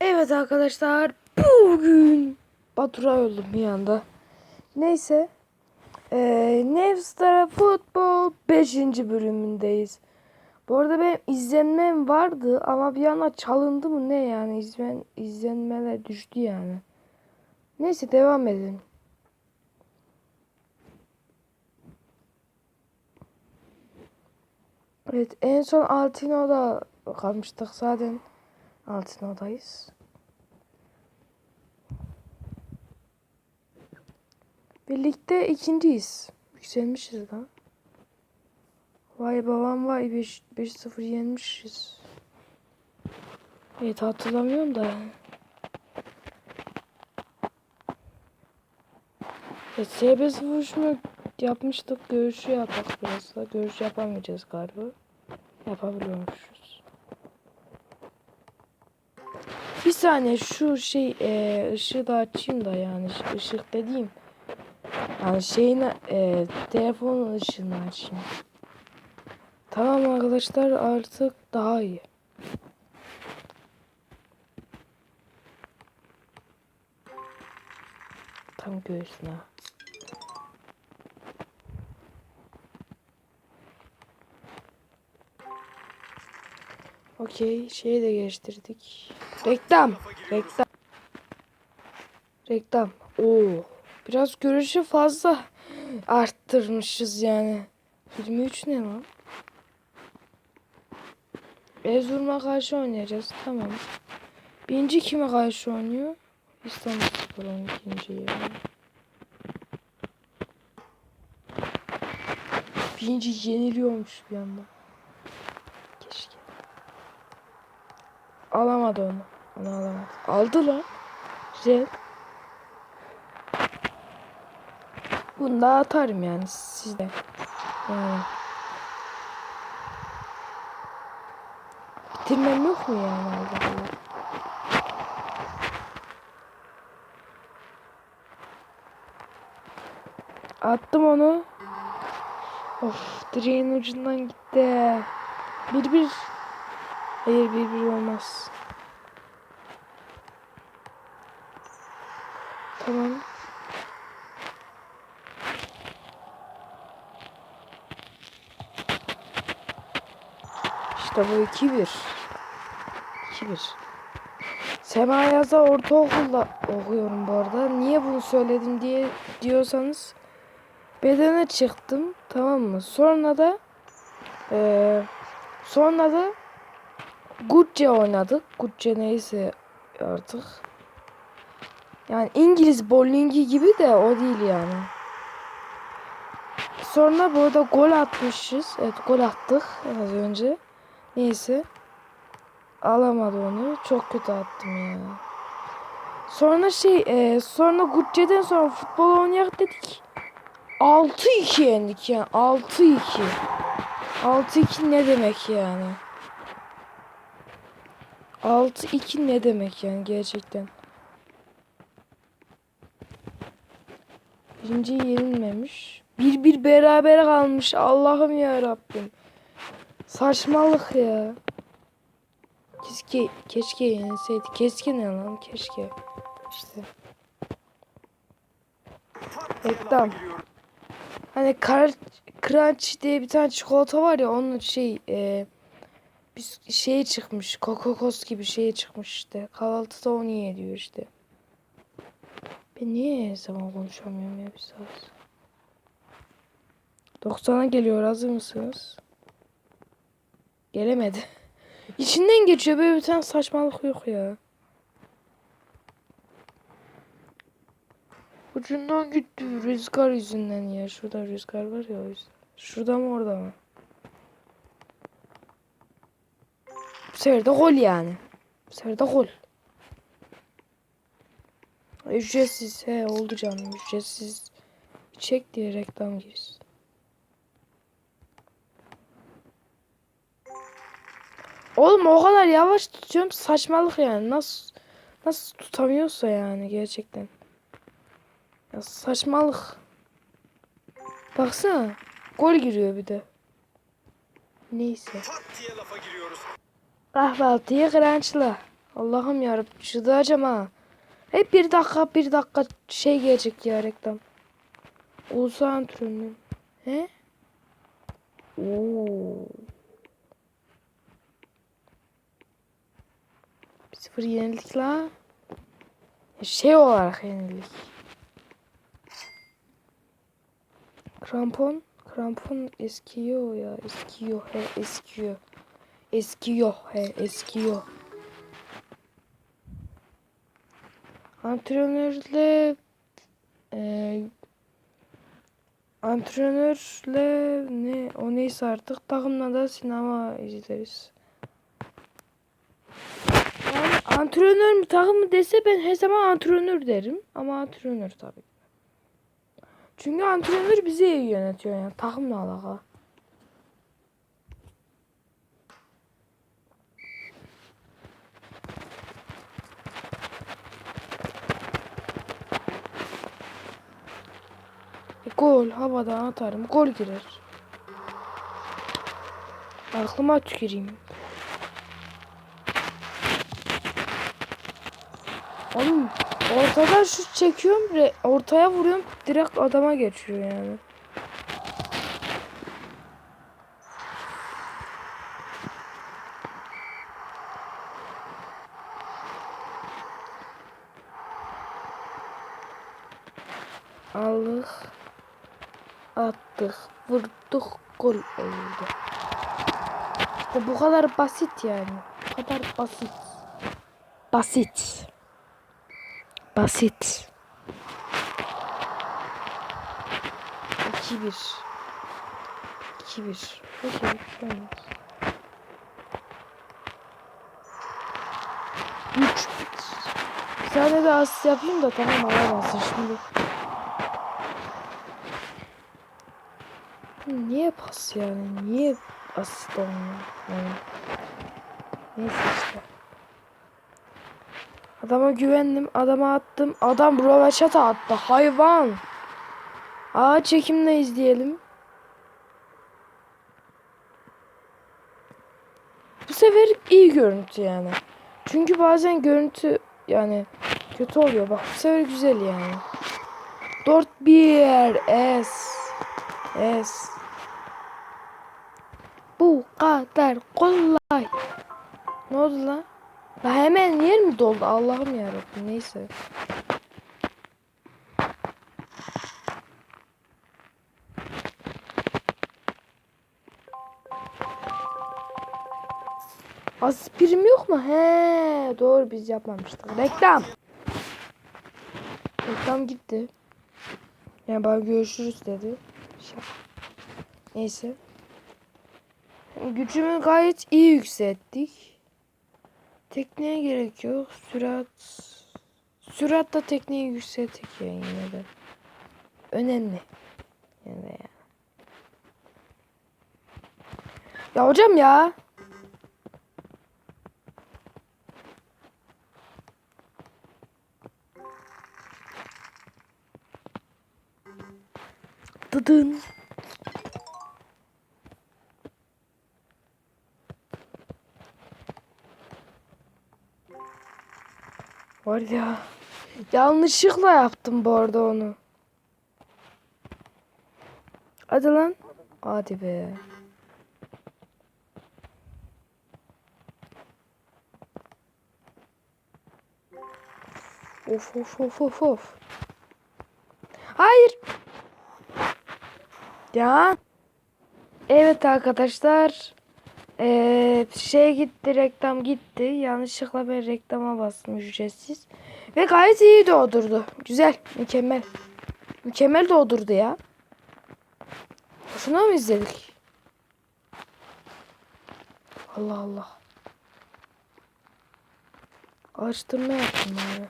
Evet arkadaşlar bugün Batura öldüm bir anda. Neyse. Ee, Nevstar Futbol 5. bölümündeyiz. Bu arada benim izlenmem vardı ama bir anda çalındı mı ne yani izlen, izlenmeler düştü yani. Neyse devam edelim. Evet en son Altino'da kalmıştık zaten. Altino'dayız. Birlikte ikinciyiz. Yükselmişiz lan. Vay babam vay 5-0 yenmişiz. Evet hatırlamıyorum da. Evet, serbest vuruşma yapmıştık. Görüşü yaptık biraz da. Görüş yapamayacağız galiba. Yapabiliyormuşuz. Bir saniye şu şey e, ışığı da açayım da yani ışık dediğim yani şeyin e, telefonun ışığını açayım. Tamam arkadaşlar artık daha iyi. Tam göğsüne. Okey, şeyi de geliştirdik. Reklam, reklam. Reklam. Oo, biraz görüşü fazla arttırmışız yani. 23 ne lan? Erzurum'a karşı oynayacağız. Tamam. Birinci kime karşı oynuyor? İstanbul Spor 12. yani. Birinci yeniliyormuş bir anda. Alamadı onu. Onu alamadı. Aldı lan. Güzel. Bunu da atarım yani sizde. Yani. Bitirmem yok mu yani Allah. Attım onu. Of direğin ucundan gitti. Bir bir. Hayır bir bir olmaz. Tamam. İşte bu 2-1. 2-1. Sema Yaz'a ortaokulda okuyorum bu arada. Niye bunu söyledim diye diyorsanız bedene çıktım tamam mı? Sonra da eee sonra da Gutçe oynadık. Gutçe neyse artık. Yani İngiliz bowlingi gibi de o değil yani. Sonra burada gol atmışız. Evet gol attık az önce. Neyse. Alamadı onu. Çok kötü attım ya. Sonra şey e, sonra Gutçe'den sonra futbol oynayak dedik. 6-2 yendik yani. 6-2. 6-2 ne demek yani? 6-2 ne demek yani gerçekten? Birinci yenilmemiş. Bir bir beraber kalmış. Allah'ım ya Rabbim. Saçmalık ya. Keşke keşke yenilseydi. Keşke ne lan? Keşke. İşte. Reklam. Hani kar, Crunch diye bir tane çikolata var ya onun şey e, bir şey çıkmış. Kokokos gibi şey çıkmış işte. Kahvaltıda onu yiyor işte. Ben niye her zaman konuşamıyorum ya bir saat. 90'a geliyor hazır mısınız? Gelemedi. İçinden geçiyor böyle bir tane saçmalık yok ya. Ucundan gitti rüzgar yüzünden ya. Şurada rüzgar var ya o yüzden. Şurada mı orada mı? Bu sefer de gol yani. Bu sefer de gol. Ücretsiz he oldu canım ücretsiz. Çek diye reklam girsin. Oğlum o kadar yavaş tutuyorum saçmalık yani. Nasıl nasıl tutamıyorsa yani gerçekten. Ya saçmalık. Baksana. Gol giriyor bir de. Neyse. Kahvaltıyı kırançla. Allah'ım yarabbim çıldıracağım ha. Hep bir dakika bir dakika şey gelecek ya reklam. Ulusal antrenör. He? Oo. 1-0 yenildik la. Şey olarak yenildik. Krampon. Krampon eskiyor ya. Eskiyor. He eskiyor. Eskiyor. He eskiyor. Antrenörle e, antrenörle ne o neyse artık takımla da sinema izleriz. Yani antrenör mü takım mı dese ben her zaman antrenör derim ama antrenör tabii. Çünkü antrenör bizi yönetiyor yani takımla alakalı. Gol havadan atarım gol girer. Aklıma tüküreyim. Oğlum ortadan şut çekiyorum ortaya vuruyorum direkt adama geçiyor yani. Attık. Vurduk. Gol oldu. İşte bu kadar basit yani. Bu kadar basit. Basit. Basit. 2-1. 2-1. Okey. bir şey olmaz. 3 Bir tane de asist yapayım da tamam alamazsın şimdi. Niye pas yani? Niye asist olmuyor? Yani. Neyse işte. Adama güvendim. Adama attım. Adam röveşata attı. Hayvan. Aa çekimle izleyelim. Bu sefer iyi görüntü yani. Çünkü bazen görüntü yani kötü oluyor. Bak bu sefer güzel yani. 4-1 S. S. Bu kadar kolay. Ne oldu lan? La hemen yer mi doldu? Allah'ım yarabbim neyse. Aspirim yok mu? He, doğru biz yapmamıştık. Reklam. Reklam gitti. Yani bana görüşürüz dedi. Neyse. Gücümü gayet iyi yükselttik. Tekneye gerek yok. Sürat. Sürat da tekneyi yükselttik yani yine de. Önemli. Yine yani. Ya hocam ya. Dıdın. Var ya. Yanlışlıkla yaptım bu arada onu. Hadi lan. Hadi be. Of of of of of. Hayır. Ya. Evet arkadaşlar. Ee, şey gitti reklam gitti. Yanlışlıkla ben reklama bastım ücretsiz. Ve gayet iyi doğdurdu. Güzel. Mükemmel. Mükemmel doğdurdu ya. Şuna mı izledik? Allah Allah. Araştırma yaptım abi.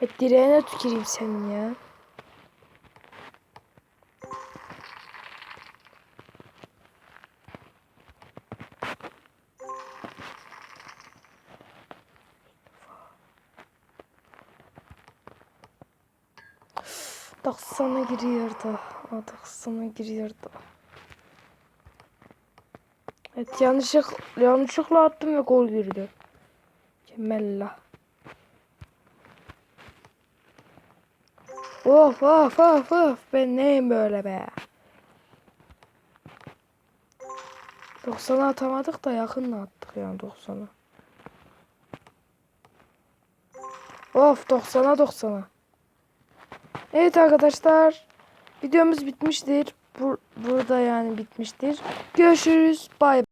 Hep direğine tüküreyim senin ya. Baksana giriyor da. Adık sana giriyordu. Evet yanlışlık, yanlışlıkla attım ve gol girdi. Mükemmel. Of of of of ben neyim böyle be. 90'a atamadık da yakınla attık yani 90'a. Of 90'a 90'a. Evet arkadaşlar. Videomuz bitmiştir. Bur burada yani bitmiştir. Görüşürüz. Bay